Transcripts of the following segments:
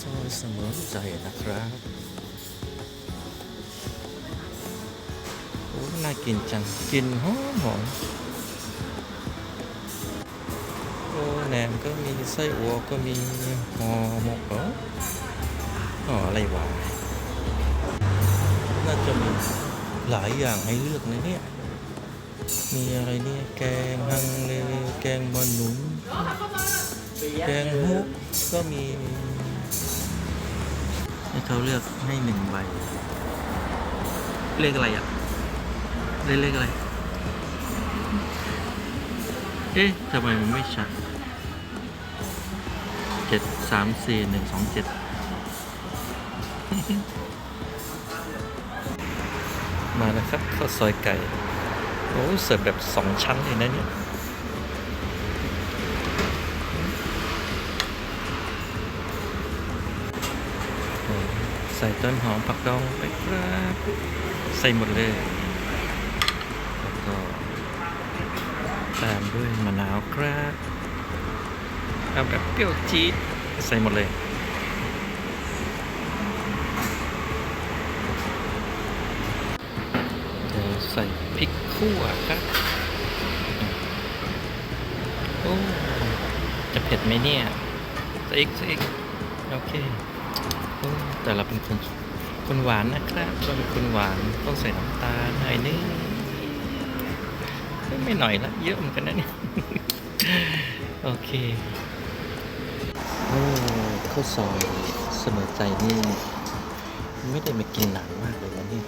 ซอยเสมอใจนะครับ โอ้ น่ากินจัง กินหอมหอมโอ้แหนมก็มีไส้อัวก็มีห่อหมกเหรอห่ออะไรวะน่าจะมีหลายอย่างให้เลือกนะเนี่ย มีอะไรเนี่ย แกงฮังเล แกงมันหนุน แกงฮุกก็มี ให้เขาเลือกให้หนึ่งใบ เลขอะไรอะ เลขเลขอะไร เอ๊ะทำไมมันไม่ชัดเจ็ดสามสี่หนึ่งสองเจ็ดมาแล้วครับข้าวซอยไก่ โอ้เสิร์ฟแบบสองชั้นเลยนะเนี่ย โอ้ ใส่ต้นหอมผักดองไปครับใส่หมดเลยแล้วก็ตามด้วยมะนาวครับเอาแบบเปรี้ยวจี๊ดใส่หมดเลยเดี๋ยวใส่พริกขั่วครับโอ้จะเผ็ดไหมเนี่ยใส่อีกใส่อีกโอเค แต่เราเป็นคนคนหวานนะครับเราเป็นคนหวานต้องใส่น้ำตาลหน่อยนึงไม่หน่อยละเยอะเหมือนกันนะเนี่ยโอเคโอ้ข้าวซอยเสมอใจนี่ ไม่ได้มากินนานมากเลยนะเนี่ย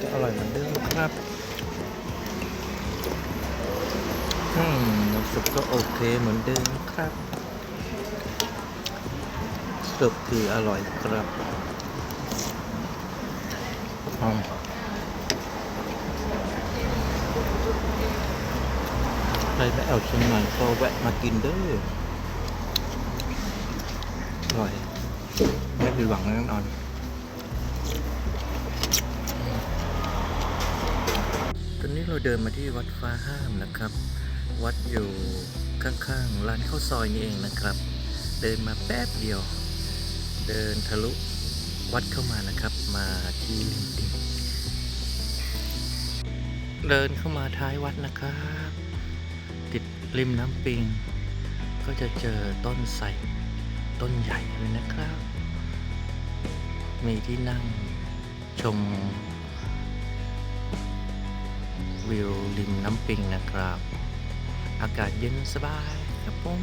รสชาติก็อร่อยเหมือนเดิมครับอืมน้ำซุปก็โอเคเหมือนเดิมครับสรุปคืออร่อยครับหอมใครไม่เอาเชียงใหม่ก็แวะมากินเด้ออร่อยไม่ผิดหวังแน่นอน อนนี้เราเดินมาที่วัดฟ้าห้ามนะครับ วัดอยู่ข้างๆร้านข้าวซอยนี่เองนะครับ เดินมาแป๊บเดียว เดินทะลุวัดเข้ามานะครับ มาที่ริมปิงเดินเข้ามาท้ายวัดนะครับ ติดริมน้ำปิง ก็จะเจอต้นไทรต้นใหญ่เลยนะครับ มีที่นั่งชม วิวริมน้ำปิงนะครับ อากาศเย็นสบายครับผม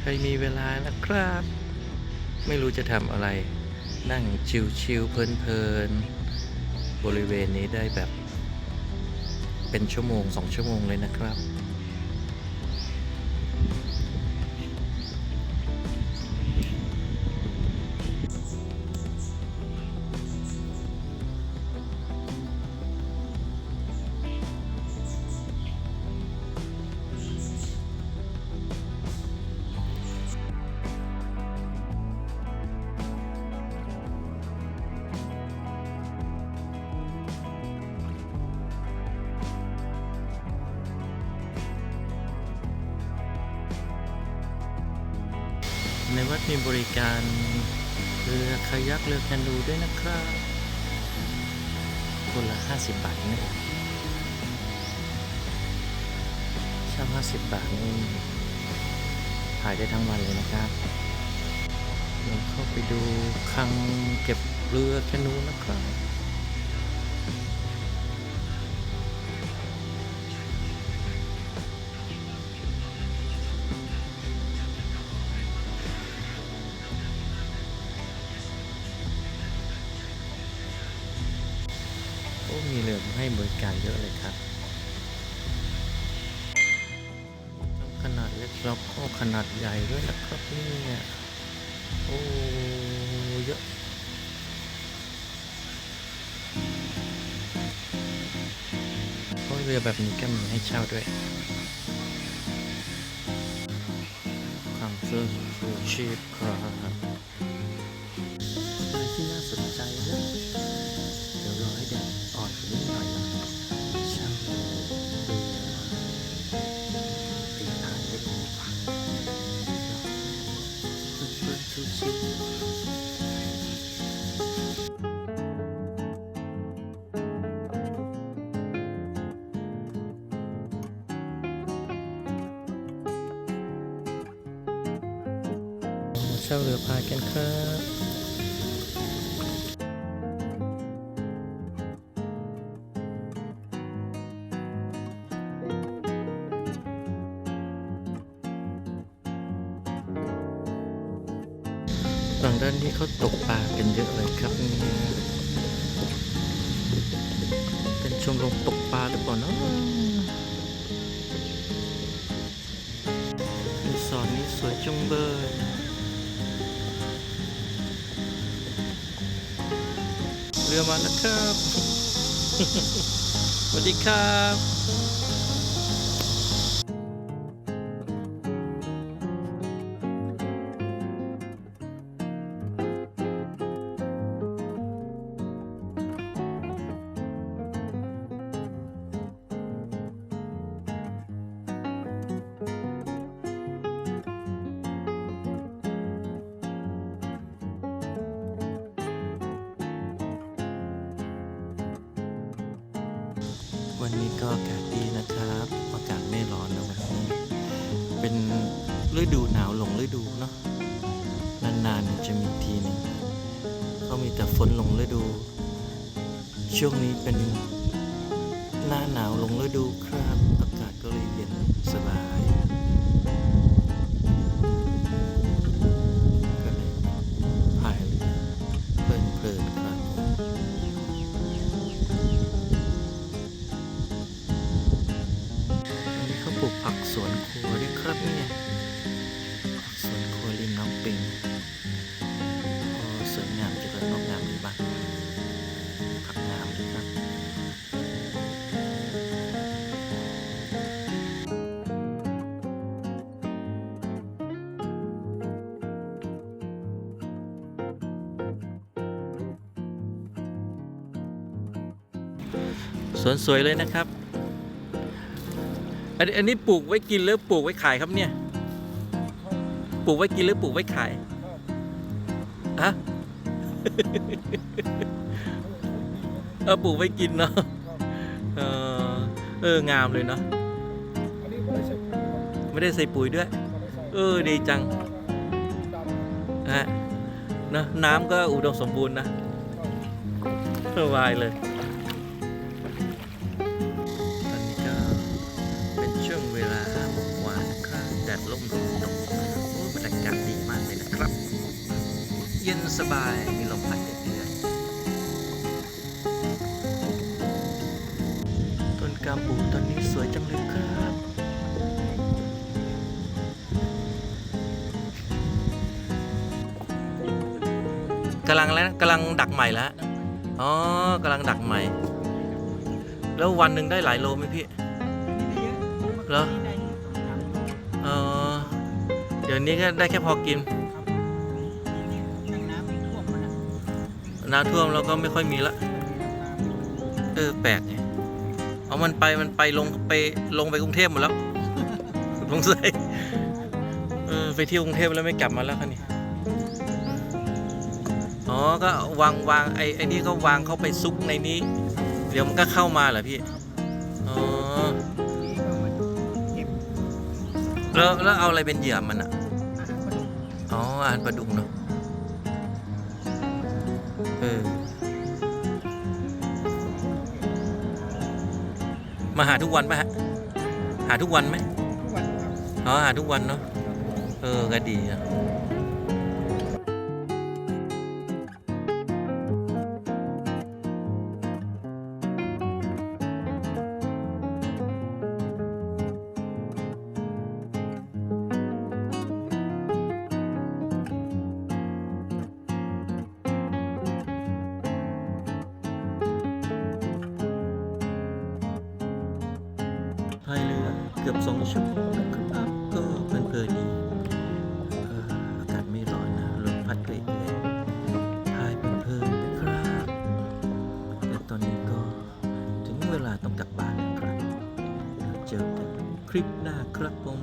ใครมีเวลานะครับ ไม่รู้จะทำอะไร นั่งชิวๆเพลินๆบริเวณนี้ได้แบบ เป็นชั่วโมงสองชั่วโมงเลยนะครับ ในวัดมีบริการเรือคายักเรือแคนูด้วยนะครับคนละ 50 บาทนี่เช่า50 บาทนี่ถ่ายได้ทั้งวันเลยนะครับเราเข้าไปดูคลังเก็บเรือแคนูนะครับ ให้บริการเยอะเลยครับ ขนาดเล็กแล้วก็ขนาดใหญ่ด้วยนะครับเนี่ยโอ้เยอะโอ้ยเรือแบบนี้ก็มีให้เช่าด้วยความสชูชีพครับ เช่าเรือพายกันครับฝั่งด้านนี้เขาตกปลากันเยอะเลยครับเนี่ยเป็นชมรมตกปลาหรือเปล่าเนาะรีสอร์ทนี้สวยจังเลย รือมาแล้วครับ สวัสดีครับ วันนี้ก็อากาศดีนะครับ อากาศไม่ร้อนนะวันนี้ เป็นฤดูหนาวหลงฤดูเนาะ นานๆจะมีทีหนึงเขามีแต่ฝนหลงฤดู ช่วงนี้เป็นหน้าหนาวหลงฤดูครับ อากาศก็ วนสวยเลยนะครับ อันนี้ปลูกไว้กินหรือปลูกไว้ขายครับเนี่ย ปลูกไว้กินหรือปลูกไว้ขายฮะเออปลูกไว้กินเนาะเออเอองามเลยเนาะไม่ได้ใส่ปุ๋ยด้วย เออดีจังฮะเนะน้ำก็อุดมสมบูรณ์นะสบายเลย เย็นสบาย มีลมพัดเรื่อยๆต้นกามปูต้นนี้สวยจังเลยครับ กำลังแล้วกำลังดักใหม่แล้ว อ๋อกำลังดักใหม่ แล้ววันหนึ่งได้หลายโลไหมพี่เหรอเออเดี๋ยวนี้ก็ได้แค่พอกิน น้ำท่วมเราก็ไม่ค่อยมีละ เออแปลกไงเอามันไปมันไปลงไปลงไปกรุงเทพหมดแล้วลงใส่เออไปเที่ยวกรุงเทพแล้วไม่กลับมาแล้วคันนี้อ๋อก็วางวางไอ้ไอ้นี่ก็วางเข้าไปซุกในนี้ เดี๋ยวมันก็เข้ามาเหรอพี่อ๋อแล้วแล้วเอาอะไรเป็นเหยื่อมันอะอ๋ออาหารปลาดุกเนาะ เออมาหาทุกวันไหมฮะ หาทุกวันไหมทุกวันครับอ๋อหาทุกวันเนาะ เออก็ดีนะ กือบสองชั่วโมงนะครับก็เพลินๆดีอากาศไม่ร้อนนะลมพัดเรื่อยๆพายเพลินๆนะครับแต่ตอนนี้ก็ถึงเวลาต้องกลับบ้านนะครับเจอกันคลิปหน้าครับผม